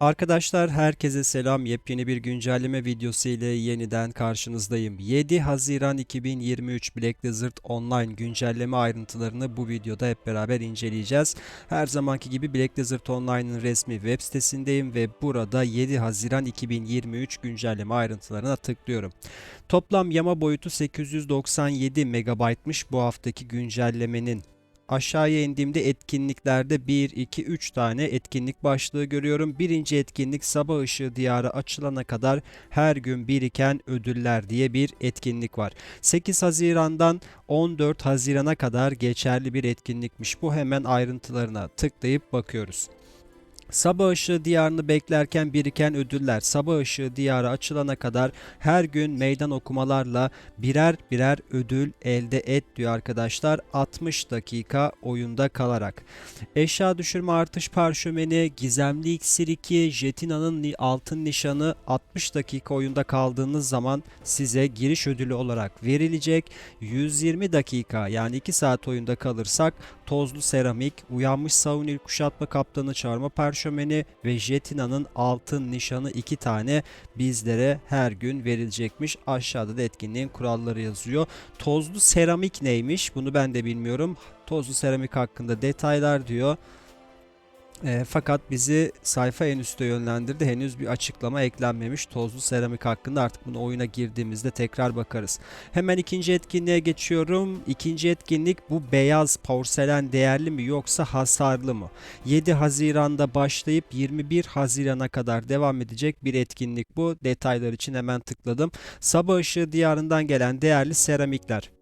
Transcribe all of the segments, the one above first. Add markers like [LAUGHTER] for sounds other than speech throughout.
Arkadaşlar herkese selam. Yepyeni bir güncelleme videosu ile yeniden karşınızdayım. 7 Haziran 2023 Black Desert Online güncelleme ayrıntılarını bu videoda hep beraber inceleyeceğiz. Her zamanki gibi Black Desert Online'ın resmi web sitesindeyim ve burada 7 Haziran 2023 güncelleme ayrıntılarına tıklıyorum. Toplam yama boyutu 897 MB'mış bu haftaki güncellemenin Aşağıya indiğimde etkinliklerde 1, 2, 3 tane etkinlik başlığı görüyorum. Birinci etkinlik sabah ışığı diyarı açılana kadar her gün biriken ödüller diye bir etkinlik var. 8 Haziran'dan 14 Haziran'a kadar geçerli bir etkinlikmiş. Bu hemen ayrıntılarına tıklayıp bakıyoruz. Sabah ışığı diyarını beklerken biriken ödüller sabah ışığı diyarı açılana kadar her gün meydan okumalarla birer birer ödül elde et diyor arkadaşlar 60 dakika oyunda kalarak. Eşya düşürme artış parşömeni, gizemli iksir 2, Jetina'nın altın nişanı 60 dakika oyunda kaldığınız zaman size giriş ödülü olarak verilecek. 120 dakika yani 2 saat oyunda kalırsak tozlu seramik, uyanmış Saunil kuşatma kaptanı çağırma parşömeni ve Jetina'nın altın nişanı iki tane bizlere her gün verilecekmiş. Aşağıda da etkinliğin kuralları yazıyor. Tozlu seramik neymiş? Bunu ben de bilmiyorum. Tozlu seramik hakkında detaylar diyor. E, fakat bizi sayfa en üstte yönlendirdi. Henüz bir açıklama eklenmemiş tozlu seramik hakkında. Artık bunu oyuna girdiğimizde tekrar bakarız. Hemen ikinci etkinliğe geçiyorum. İkinci etkinlik bu beyaz porselen değerli mi yoksa hasarlı mı? 7 Haziran'da başlayıp 21 Haziran'a kadar devam edecek bir etkinlik bu. Detaylar için hemen tıkladım. Sabah ışığı diyarından gelen değerli seramikler.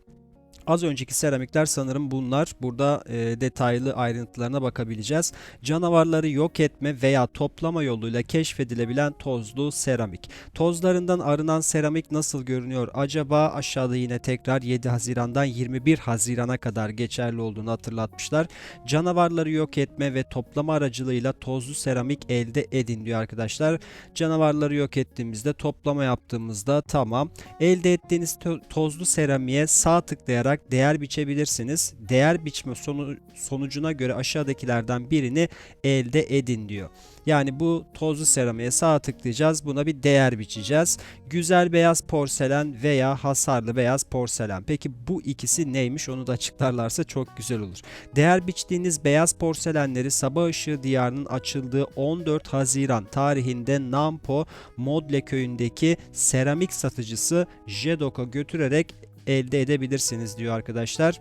Az önceki seramikler sanırım bunlar. Burada e, detaylı ayrıntılarına bakabileceğiz. Canavarları yok etme veya toplama yoluyla keşfedilebilen tozlu seramik. Tozlarından arınan seramik nasıl görünüyor acaba? Aşağıda yine tekrar 7 Haziran'dan 21 Haziran'a kadar geçerli olduğunu hatırlatmışlar. Canavarları yok etme ve toplama aracılığıyla tozlu seramik elde edin diyor arkadaşlar. Canavarları yok ettiğimizde toplama yaptığımızda tamam. Elde ettiğiniz to- tozlu seramiğe sağ tıklayarak değer biçebilirsiniz. Değer biçme sonu- sonucuna göre aşağıdakilerden birini elde edin diyor. Yani bu tozlu seramiğe sağ tıklayacağız. Buna bir değer biçeceğiz. Güzel beyaz porselen veya hasarlı beyaz porselen. Peki bu ikisi neymiş onu da açıklarlarsa çok güzel olur. Değer biçtiğiniz beyaz porselenleri sabah ışığı diyarının açıldığı 14 Haziran tarihinde Nampo Modle köyündeki seramik satıcısı Jedok'a götürerek elde edebilirsiniz diyor arkadaşlar.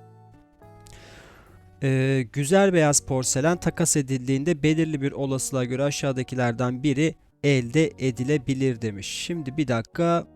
Ee, güzel beyaz porselen takas edildiğinde belirli bir olasılığa göre aşağıdakilerden biri elde edilebilir demiş. Şimdi bir dakika.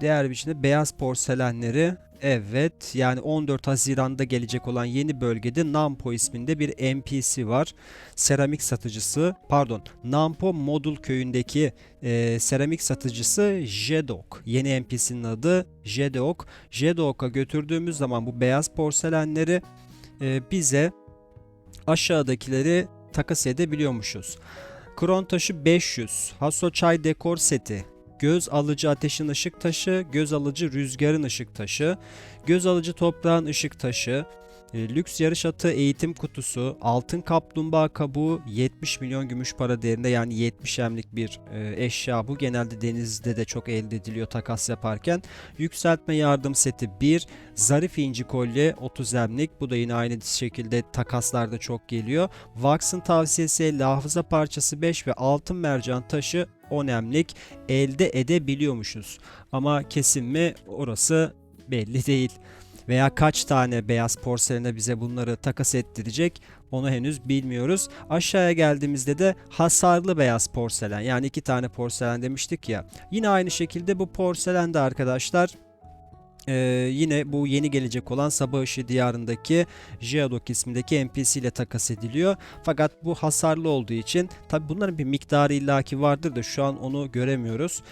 Değer biçimde beyaz porselenleri evet yani 14 Haziran'da gelecek olan yeni bölgede Nampo isminde bir NPC var. Seramik satıcısı pardon Nampo Modul köyündeki e, seramik satıcısı Jedok. Yeni NPC'nin adı Jedok. Jedok'a götürdüğümüz zaman bu beyaz porselenleri e, bize aşağıdakileri takas edebiliyormuşuz. Kron taşı 500, Haso çay dekor seti, göz alıcı ateşin ışık taşı, göz alıcı rüzgarın ışık taşı, göz alıcı toprağın ışık taşı, lüks yarış atı eğitim kutusu, altın kaplumbağa kabuğu 70 milyon gümüş para değerinde yani 70 emlik bir e, eşya bu. Genelde denizde de çok elde ediliyor takas yaparken. Yükseltme yardım seti 1, zarif inci kolye 30 emlik bu da yine aynı şekilde takaslarda çok geliyor. Vax'ın tavsiyesi 50 hafıza parçası 5 ve altın mercan taşı 10 emlik elde edebiliyormuşuz. Ama kesin mi orası belli değil. Veya kaç tane beyaz porselene bize bunları takas ettirecek onu henüz bilmiyoruz. Aşağıya geldiğimizde de hasarlı beyaz porselen yani iki tane porselen demiştik ya. Yine aynı şekilde bu porselen de arkadaşlar ee, yine bu yeni gelecek olan Sabah Işığı Diyarı'ndaki Geodok ismindeki NPC ile takas ediliyor. Fakat bu hasarlı olduğu için tabi bunların bir miktarı illaki vardır da şu an onu göremiyoruz.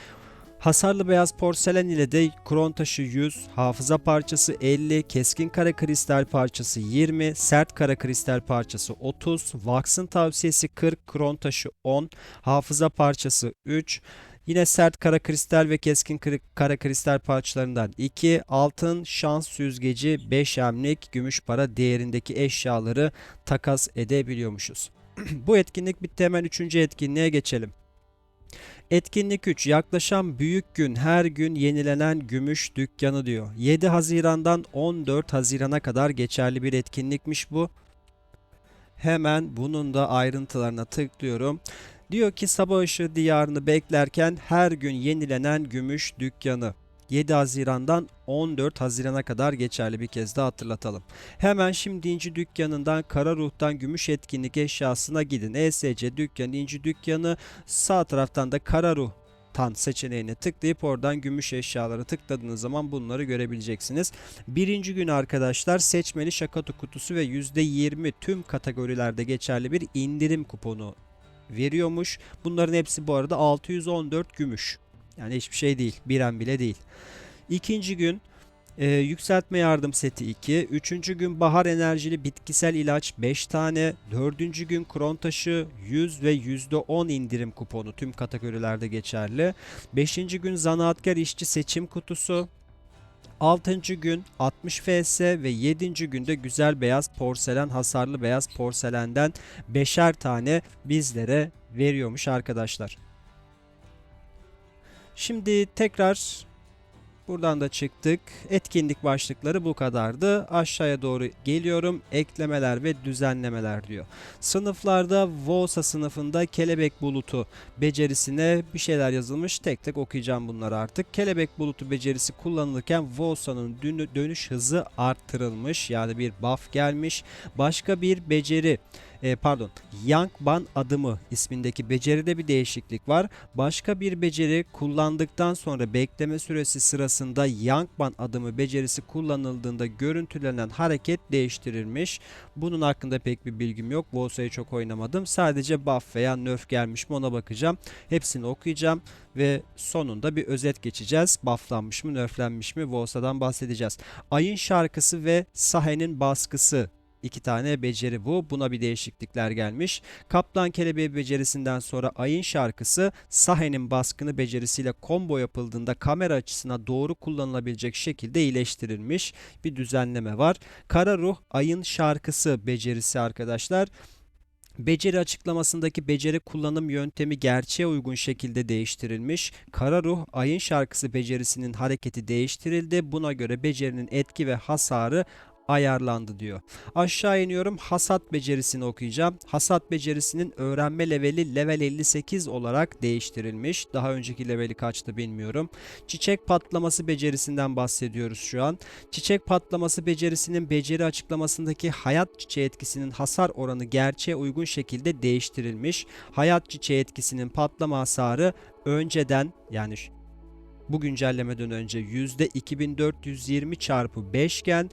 Hasarlı beyaz porselen ile de kron taşı 100, hafıza parçası 50, keskin kara kristal parçası 20, sert kara kristal parçası 30, Vax'ın tavsiyesi 40, kron taşı 10, hafıza parçası 3, Yine sert kara kristal ve keskin kara kristal parçalarından 2, altın şans süzgeci 5 emlik gümüş para değerindeki eşyaları takas edebiliyormuşuz. [CLEARS THROAT] Bu etkinlik bitti hemen 3. etkinliğe geçelim. Etkinlik 3 yaklaşan büyük gün her gün yenilenen gümüş dükkanı diyor. 7 Haziran'dan 14 Haziran'a kadar geçerli bir etkinlikmiş bu. Hemen bunun da ayrıntılarına tıklıyorum. Diyor ki sabah ışığı diyarını beklerken her gün yenilenen gümüş dükkanı. 7 Haziran'dan 14 Haziran'a kadar geçerli bir kez daha hatırlatalım. Hemen şimdi İnci Dükkanı'ndan Kara Ruh'tan Gümüş Etkinlik eşyasına gidin. ESC Dükkanı, İnci Dükkanı sağ taraftan da Kara Ruh tan seçeneğine tıklayıp oradan gümüş eşyaları tıkladığınız zaman bunları görebileceksiniz. Birinci gün arkadaşlar seçmeli şakatu kutusu ve %20 tüm kategorilerde geçerli bir indirim kuponu veriyormuş. Bunların hepsi bu arada 614 gümüş. Yani hiçbir şey değil. Biren bile değil. İkinci gün e, yükseltme yardım seti 2. Üçüncü gün bahar enerjili bitkisel ilaç 5 tane. Dördüncü gün kron taşı 100 ve %10 indirim kuponu tüm kategorilerde geçerli. Beşinci gün zanaatkar işçi seçim kutusu. 6. gün 60 FS ve 7. günde güzel beyaz porselen hasarlı beyaz porselenden 5'er tane bizlere veriyormuş arkadaşlar. Şimdi tekrar buradan da çıktık. Etkinlik başlıkları bu kadardı. Aşağıya doğru geliyorum. Eklemeler ve düzenlemeler diyor. Sınıflarda VOSA sınıfında kelebek bulutu becerisine bir şeyler yazılmış. Tek tek okuyacağım bunları artık. Kelebek bulutu becerisi kullanılırken VOSA'nın dönüş hızı arttırılmış. Yani bir buff gelmiş. Başka bir beceri e, pardon Yankban adımı ismindeki beceride bir değişiklik var. Başka bir beceri kullandıktan sonra bekleme süresi sırasında Yankban adımı becerisi kullanıldığında görüntülenen hareket değiştirilmiş. Bunun hakkında pek bir bilgim yok. Volsa'yı çok oynamadım. Sadece buff veya nerf gelmiş mi ona bakacağım. Hepsini okuyacağım ve sonunda bir özet geçeceğiz. Bufflanmış mı, nerflenmiş mi Volsa'dan bahsedeceğiz. Ayın şarkısı ve Sahe'nin baskısı İki tane beceri bu. Buna bir değişiklikler gelmiş. Kaplan Kelebeği becerisinden sonra Ayın şarkısı Sahe'nin baskını becerisiyle combo yapıldığında kamera açısına doğru kullanılabilecek şekilde iyileştirilmiş bir düzenleme var. Kara Ruh Ayın şarkısı becerisi arkadaşlar. Beceri açıklamasındaki beceri kullanım yöntemi gerçeğe uygun şekilde değiştirilmiş. Kara Ruh Ayın şarkısı becerisinin hareketi değiştirildi. Buna göre becerinin etki ve hasarı ayarlandı diyor. Aşağı iniyorum hasat becerisini okuyacağım. Hasat becerisinin öğrenme leveli level 58 olarak değiştirilmiş. Daha önceki leveli kaçtı bilmiyorum. Çiçek patlaması becerisinden bahsediyoruz şu an. Çiçek patlaması becerisinin beceri açıklamasındaki hayat çiçeği etkisinin hasar oranı gerçeğe uygun şekilde değiştirilmiş. Hayat çiçeği etkisinin patlama hasarı önceden yani bu güncellemeden önce %2420 çarpı 5 iken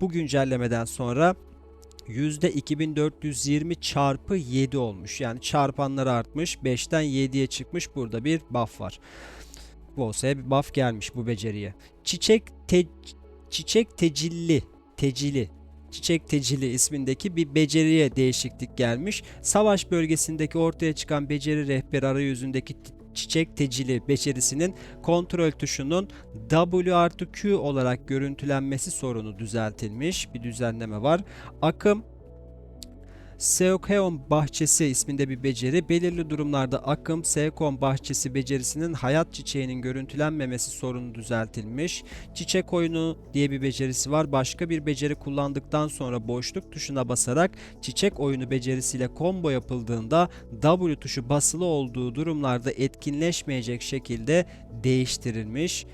bu güncellemeden sonra %2420 çarpı 7 olmuş. Yani çarpanlar artmış. 5'ten 7'ye çıkmış. Burada bir buff var. Volsa'ya bir buff gelmiş bu beceriye. Çiçek te, çiçek tecilli tecili Çiçek Tecili ismindeki bir beceriye değişiklik gelmiş. Savaş bölgesindeki ortaya çıkan beceri rehberi arayüzündeki çiçek tecili becerisinin kontrol tuşunun W artı Q olarak görüntülenmesi sorunu düzeltilmiş bir düzenleme var. Akım Seokeon bahçesi isminde bir beceri belirli durumlarda akım Seokon bahçesi becerisinin hayat çiçeğinin görüntülenmemesi sorunu düzeltilmiş. Çiçek oyunu diye bir becerisi var. Başka bir beceri kullandıktan sonra boşluk tuşuna basarak çiçek oyunu becerisiyle combo yapıldığında W tuşu basılı olduğu durumlarda etkinleşmeyecek şekilde değiştirilmiş.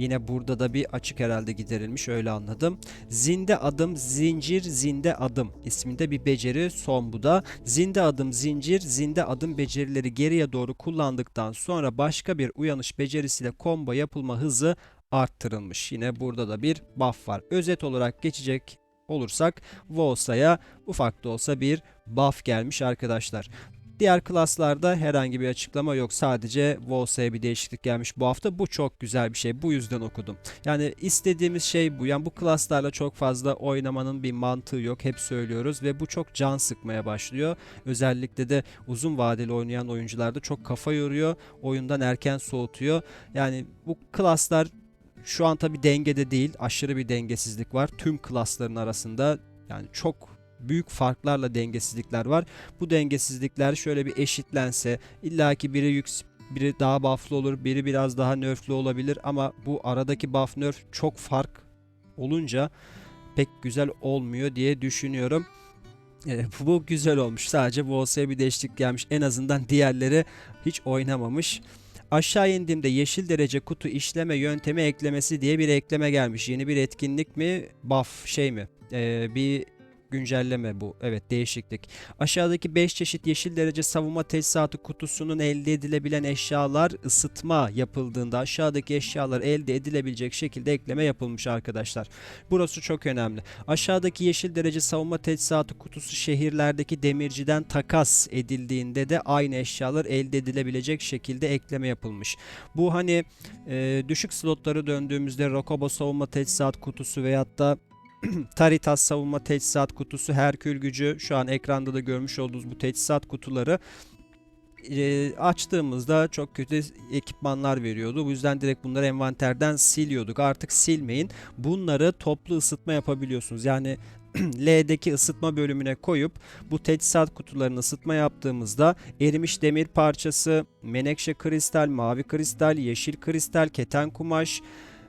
Yine burada da bir açık herhalde giderilmiş öyle anladım. Zinde adım zincir zinde adım isminde bir beceri son bu da. Zinde adım zincir zinde adım becerileri geriye doğru kullandıktan sonra başka bir uyanış becerisiyle combo yapılma hızı arttırılmış. Yine burada da bir buff var. Özet olarak geçecek olursak Volsa'ya ufak da olsa bir buff gelmiş arkadaşlar. Diğer klaslarda herhangi bir açıklama yok. Sadece Volsa'ya bir değişiklik gelmiş bu hafta. Bu çok güzel bir şey. Bu yüzden okudum. Yani istediğimiz şey bu. Yani bu klaslarla çok fazla oynamanın bir mantığı yok. Hep söylüyoruz ve bu çok can sıkmaya başlıyor. Özellikle de uzun vadeli oynayan oyuncularda çok kafa yoruyor. Oyundan erken soğutuyor. Yani bu klaslar şu an tabi dengede değil. Aşırı bir dengesizlik var. Tüm klasların arasında yani çok büyük farklarla dengesizlikler var. Bu dengesizlikler şöyle bir eşitlense illaki biri yüks biri daha buff'lı olur, biri biraz daha nerf'lü olabilir ama bu aradaki buff nerf çok fark olunca pek güzel olmuyor diye düşünüyorum. E, [LAUGHS] bu güzel olmuş. Sadece bu olsaya bir değişiklik gelmiş. En azından diğerleri hiç oynamamış. Aşağı indiğimde yeşil derece kutu işleme yöntemi eklemesi diye bir ekleme gelmiş. Yeni bir etkinlik mi? Buff şey mi? E, bir güncelleme bu. Evet değişiklik. Aşağıdaki 5 çeşit yeşil derece savunma teçhizatı kutusunun elde edilebilen eşyalar ısıtma yapıldığında aşağıdaki eşyalar elde edilebilecek şekilde ekleme yapılmış arkadaşlar. Burası çok önemli. Aşağıdaki yeşil derece savunma teçhizatı kutusu şehirlerdeki demirciden takas edildiğinde de aynı eşyalar elde edilebilecek şekilde ekleme yapılmış. Bu hani e, düşük slotları döndüğümüzde Rokobo savunma teçhizat kutusu veyahut da [CLEARS THROAT] Taritas savunma teçhizat kutusu, Herkül gücü şu an ekranda da görmüş olduğunuz bu teçhizat kutuları e, açtığımızda çok kötü ekipmanlar veriyordu. Bu yüzden direkt bunları envanterden siliyorduk. Artık silmeyin. Bunları toplu ısıtma yapabiliyorsunuz. Yani [CLEARS THROAT] L'deki ısıtma bölümüne koyup bu teçhizat kutularını ısıtma yaptığımızda erimiş demir parçası, menekşe kristal, mavi kristal, yeşil kristal, keten kumaş,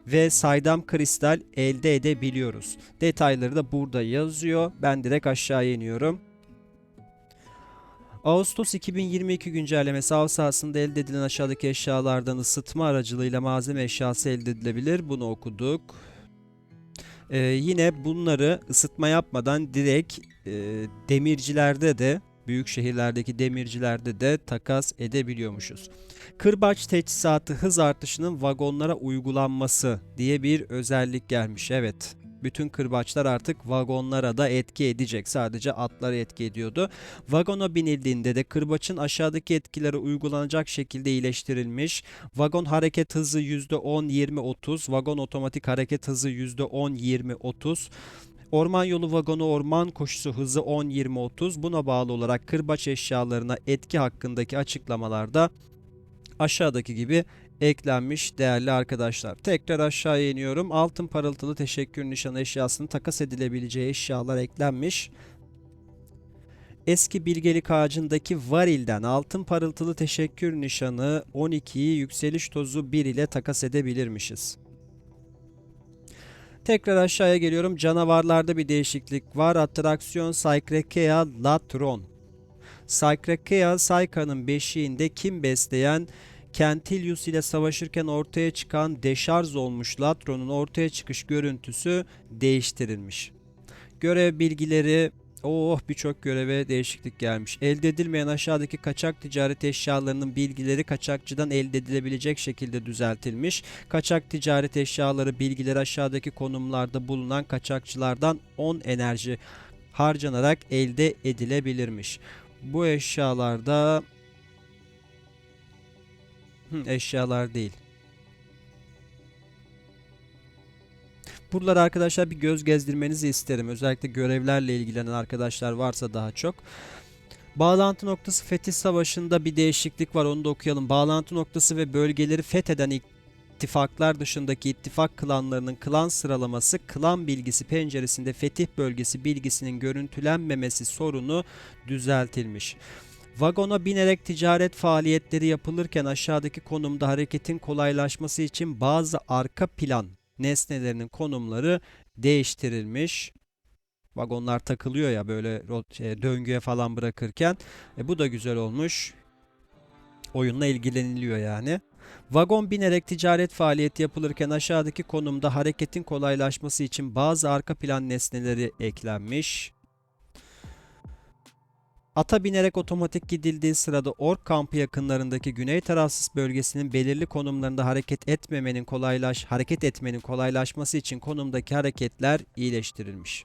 ve saydam kristal elde edebiliyoruz. Detayları da burada yazıyor. Ben direkt aşağıya iniyorum. Ağustos 2022 güncellemesi av sahasında elde edilen aşağıdaki eşyalardan ısıtma aracılığıyla malzeme eşyası elde edilebilir. Bunu okuduk. Ee, yine bunları ısıtma yapmadan direkt e, demircilerde de büyük şehirlerdeki demircilerde de takas edebiliyormuşuz. Kırbaç teçhizatı hız artışının vagonlara uygulanması diye bir özellik gelmiş. Evet. Bütün kırbaçlar artık vagonlara da etki edecek. Sadece atlara etki ediyordu. Vagona binildiğinde de kırbaçın aşağıdaki etkileri uygulanacak şekilde iyileştirilmiş. Vagon hareket hızı %10-20-30. Vagon otomatik hareket hızı %10-20-30. Orman yolu vagonu orman koşusu hızı 10-20-30. Buna bağlı olarak kırbaç eşyalarına etki hakkındaki açıklamalarda aşağıdaki gibi eklenmiş değerli arkadaşlar. Tekrar aşağıya iniyorum. Altın parıltılı teşekkür nişanı eşyasının takas edilebileceği eşyalar eklenmiş. Eski bilgelik ağacındaki varilden altın parıltılı teşekkür nişanı 12'yi yükseliş tozu 1 ile takas edebilirmişiz. Tekrar aşağıya geliyorum. Canavarlarda bir değişiklik var. Atraksiyon Cycrekea Latron. Cycrekea Sayka'nın beşiğinde kim besleyen Kentilius ile savaşırken ortaya çıkan deşarj olmuş Latron'un ortaya çıkış görüntüsü değiştirilmiş. Görev bilgileri Oh birçok göreve değişiklik gelmiş. Elde edilmeyen aşağıdaki kaçak ticaret eşyalarının bilgileri kaçakçıdan elde edilebilecek şekilde düzeltilmiş. Kaçak ticaret eşyaları bilgileri aşağıdaki konumlarda bulunan kaçakçılardan 10 enerji harcanarak elde edilebilirmiş. Bu eşyalarda Hı, eşyalar değil. Buraları arkadaşlar bir göz gezdirmenizi isterim. Özellikle görevlerle ilgilenen arkadaşlar varsa daha çok. Bağlantı noktası Fetih Savaşı'nda bir değişiklik var onu da okuyalım. Bağlantı noktası ve bölgeleri fetheden ittifaklar dışındaki ittifak klanlarının klan sıralaması klan bilgisi penceresinde fetih bölgesi bilgisinin görüntülenmemesi sorunu düzeltilmiş. Vagona binerek ticaret faaliyetleri yapılırken aşağıdaki konumda hareketin kolaylaşması için bazı arka plan nesnelerinin konumları değiştirilmiş. Vagonlar takılıyor ya böyle şey, döngüye falan bırakırken. E, bu da güzel olmuş. Oyunla ilgileniliyor yani. Vagon binerek ticaret faaliyeti yapılırken aşağıdaki konumda hareketin kolaylaşması için bazı arka plan nesneleri eklenmiş. Ata binerek otomatik gidildiği sırada Ork kampı yakınlarındaki Güney Tarafsız bölgesinin belirli konumlarında hareket etmemenin kolaylaş hareket etmenin kolaylaşması için konumdaki hareketler iyileştirilmiş.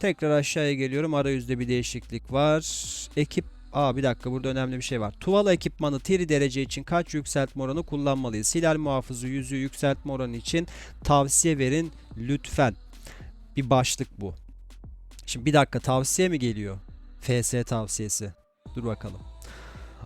Tekrar aşağıya geliyorum. Arayüzde bir değişiklik var. Ekip Aa bir dakika burada önemli bir şey var. Tuvala ekipmanı tiri derece için kaç yükseltme oranı kullanmalıyız? Hilal muhafızı yüzü yükseltme oranı için tavsiye verin lütfen. Bir başlık bu. Şimdi bir dakika tavsiye mi geliyor? FS tavsiyesi. Dur bakalım.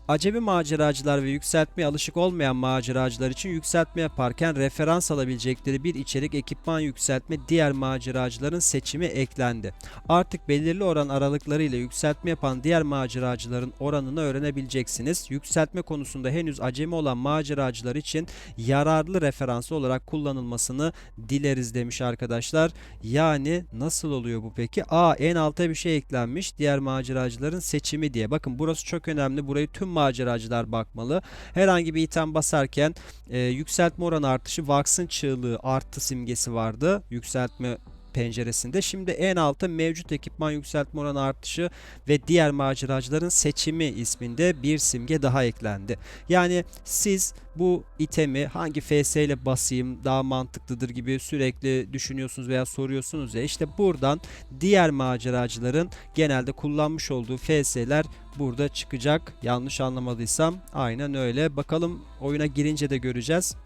Acemi maceracılar ve yükseltmeye alışık olmayan maceracılar için yükseltme yaparken referans alabilecekleri bir içerik ekipman yükseltme diğer maceracıların seçimi eklendi. Artık belirli oran aralıklarıyla yükseltme yapan diğer maceracıların oranını öğrenebileceksiniz. Yükseltme konusunda henüz acemi olan maceracılar için yararlı referans olarak kullanılmasını dileriz demiş arkadaşlar. Yani nasıl oluyor bu peki? Aa en alta bir şey eklenmiş. Diğer maceracıların seçimi diye. Bakın burası çok önemli. Burayı tüm maceracılar bakmalı. Herhangi bir item basarken e, yükseltme oranı artışı Vax'ın çığlığı artı simgesi vardı. Yükseltme penceresinde. Şimdi en alta mevcut ekipman yükseltme oranı artışı ve diğer maceracıların seçimi isminde bir simge daha eklendi. Yani siz bu itemi hangi FS ile basayım daha mantıklıdır gibi sürekli düşünüyorsunuz veya soruyorsunuz ya işte buradan diğer maceracıların genelde kullanmış olduğu FS'ler burada çıkacak. Yanlış anlamadıysam aynen öyle. Bakalım oyuna girince de göreceğiz.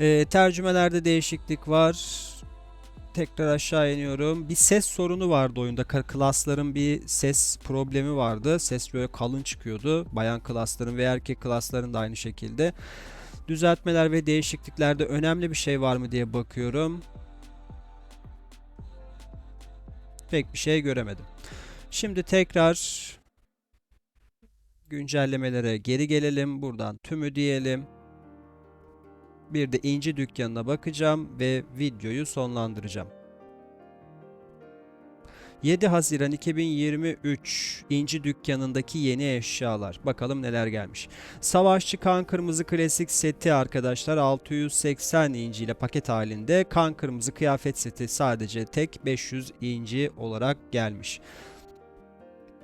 Ee, tercümelerde değişiklik var. Tekrar aşağı iniyorum. Bir ses sorunu vardı oyunda. Klasların bir ses problemi vardı. Ses böyle kalın çıkıyordu. Bayan klasların ve erkek klasların da aynı şekilde. Düzeltmeler ve değişikliklerde önemli bir şey var mı diye bakıyorum. Pek bir şey göremedim. Şimdi tekrar güncellemelere geri gelelim. Buradan tümü diyelim. Bir de inci dükkanına bakacağım ve videoyu sonlandıracağım. 7 Haziran 2023 İnci dükkanındaki yeni eşyalar. Bakalım neler gelmiş. Savaşçı kan kırmızı klasik seti arkadaşlar 680 inci ile paket halinde. Kan kırmızı kıyafet seti sadece tek 500 inci olarak gelmiş.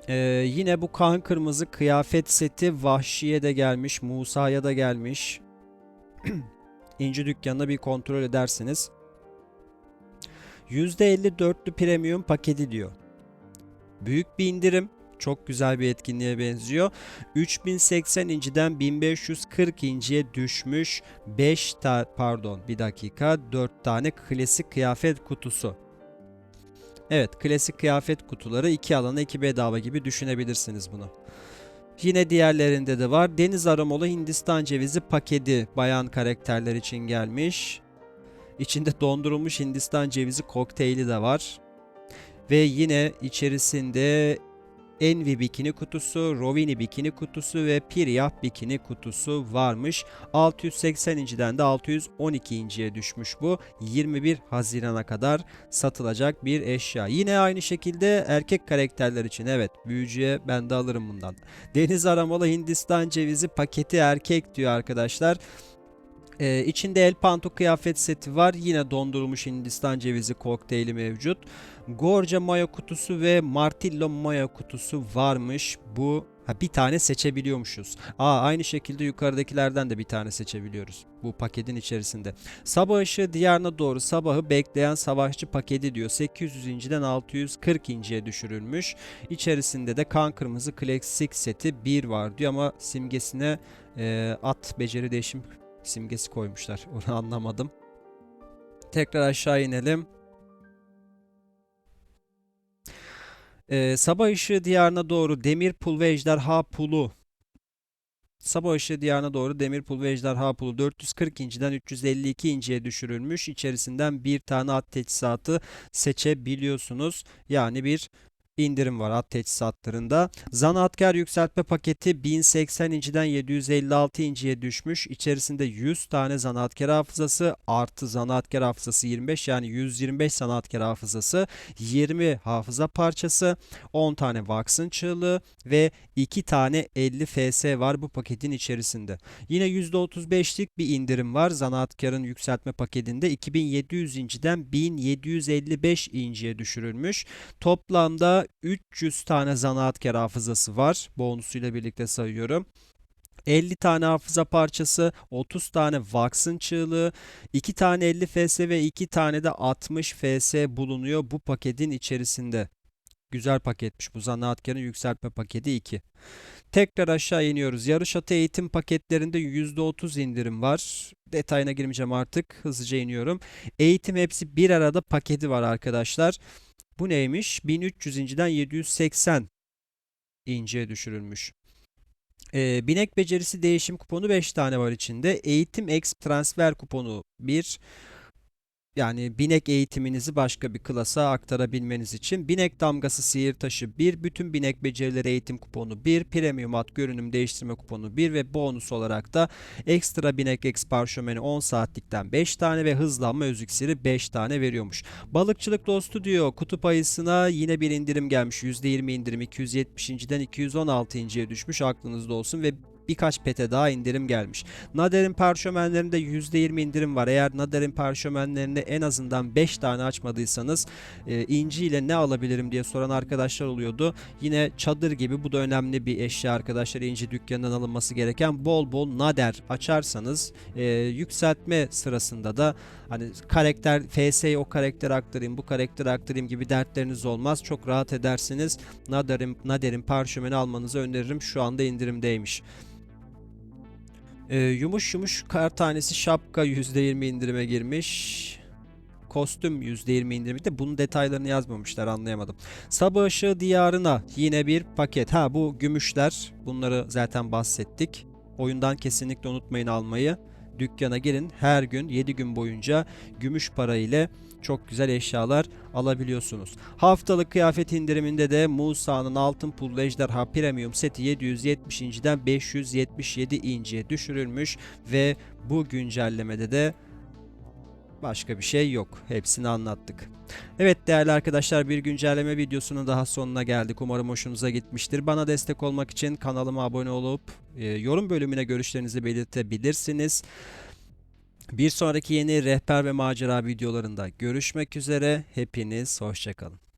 Ee, yine bu kan kırmızı kıyafet seti Vahşi'ye de gelmiş, Musa'ya da gelmiş. [CLEARS THROAT] İnci dükkanına bir kontrol edersiniz. %54'lü premium paketi diyor. Büyük bir indirim. Çok güzel bir etkinliğe benziyor. 3080 inciden 1540 inciye düşmüş. 5 ta pardon bir dakika 4 tane klasik kıyafet kutusu. Evet klasik kıyafet kutuları 2 alana 2 bedava gibi düşünebilirsiniz bunu. Yine diğerlerinde de var. Deniz aromalı Hindistan cevizi paketi bayan karakterler için gelmiş. İçinde dondurulmuş Hindistan cevizi kokteyli de var. Ve yine içerisinde Envy bikini kutusu, Rovini bikini kutusu ve Piryah bikini kutusu varmış. 680 inciden de 612 inciye düşmüş bu. 21 Haziran'a kadar satılacak bir eşya. Yine aynı şekilde erkek karakterler için evet büyücüye ben de alırım bundan. Deniz aramalı Hindistan cevizi paketi erkek diyor arkadaşlar. Ee, içinde El Panto kıyafet seti var. Yine dondurulmuş Hindistan cevizi kokteyli mevcut. Gorja maya kutusu ve Martillo maya kutusu varmış. Bu ha, bir tane seçebiliyormuşuz. Aa, aynı şekilde yukarıdakilerden de bir tane seçebiliyoruz. Bu paketin içerisinde. Sabah ışığı diyarına doğru sabahı bekleyen savaşçı paketi diyor. 800 inciden 640 inciye düşürülmüş. İçerisinde de kan kırmızı klasik seti 1 var diyor ama simgesine e, at beceri değişim simgesi koymuşlar. [LAUGHS] Onu anlamadım. Tekrar aşağı inelim. Ee, sabah ışığı diyarına doğru demir pul ve ejderha pulu. Sabah ışığı diyarına doğru demir pul ve ejderha pulu 440 inciden 352 inciye düşürülmüş. İçerisinden bir tane at teçhizatı seçebiliyorsunuz. Yani bir indirim var at teçhizatlarında. Zanaatkar yükseltme paketi 1080 inciden 756 inciye düşmüş. İçerisinde 100 tane zanaatkar hafızası artı zanaatkar hafızası 25 yani 125 zanaatkar hafızası 20 hafıza parçası 10 tane Vax'ın çığlığı ve 2 tane 50 FS var bu paketin içerisinde. Yine %35'lik bir indirim var zanaatkarın yükseltme paketinde 2700 inciden 1755 inciye düşürülmüş. Toplamda 300 tane zanaatkar hafızası var. Bonusuyla birlikte sayıyorum. 50 tane hafıza parçası, 30 tane Vax'ın çığlığı, 2 tane 50 FS ve 2 tane de 60 FS bulunuyor bu paketin içerisinde. Güzel paketmiş bu zanaatkarın yükseltme paketi 2. Tekrar aşağı iniyoruz. Yarış atı eğitim paketlerinde %30 indirim var. Detayına girmeyeceğim artık. Hızlıca iniyorum. Eğitim hepsi bir arada paketi var arkadaşlar. Bu neymiş? 1300 inciden 780 inciye düşürülmüş. Ee, binek becerisi değişim kuponu 5 tane var içinde. Eğitim X transfer kuponu 1. Yani binek eğitiminizi başka bir klasa aktarabilmeniz için. Binek damgası sihir taşı 1. Bütün binek becerileri eğitim kuponu 1. Premium at görünüm değiştirme kuponu 1. Ve bonus olarak da ekstra binek X parşömeni 10 saatlikten 5 tane ve hızlanma özüksiri 5 tane veriyormuş. Balıkçılık dostu diyor kutup ayısına yine bir indirim gelmiş. %20 indirim 270.den 216.ye düşmüş aklınızda olsun ve birkaç pete daha indirim gelmiş. Nader'in parşömenlerinde %20 indirim var. Eğer Nader'in parşömenlerini en azından 5 tane açmadıysanız e, inci ile ne alabilirim diye soran arkadaşlar oluyordu. Yine çadır gibi bu da önemli bir eşya arkadaşlar. İnci dükkanından alınması gereken bol bol Nader açarsanız e, yükseltme sırasında da hani karakter FS'ye o karakteri aktarayım bu karakteri aktarayım gibi dertleriniz olmaz. Çok rahat edersiniz. Nader'in Nader'in parşömeni almanızı öneririm. Şu anda indirimdeymiş. Ee, yumuş yumuş kar tanesi şapka %20 indirime girmiş. Kostüm %20 indirimde. Bunun detaylarını yazmamışlar anlayamadım. Sabah ışığı diyarına yine bir paket. Ha bu gümüşler. Bunları zaten bahsettik. Oyundan kesinlikle unutmayın almayı. Dükkana girin. Her gün 7 gün boyunca gümüş para ile çok güzel eşyalar alabiliyorsunuz. Haftalık kıyafet indiriminde de Musa'nın altın pullu ejderha premium seti 770 inciden 577 inciye düşürülmüş ve bu güncellemede de başka bir şey yok. Hepsini anlattık. Evet değerli arkadaşlar bir güncelleme videosunun daha sonuna geldik. Umarım hoşunuza gitmiştir. Bana destek olmak için kanalıma abone olup e, yorum bölümüne görüşlerinizi belirtebilirsiniz. Bir sonraki yeni rehber ve macera videolarında görüşmek üzere. Hepiniz hoşçakalın.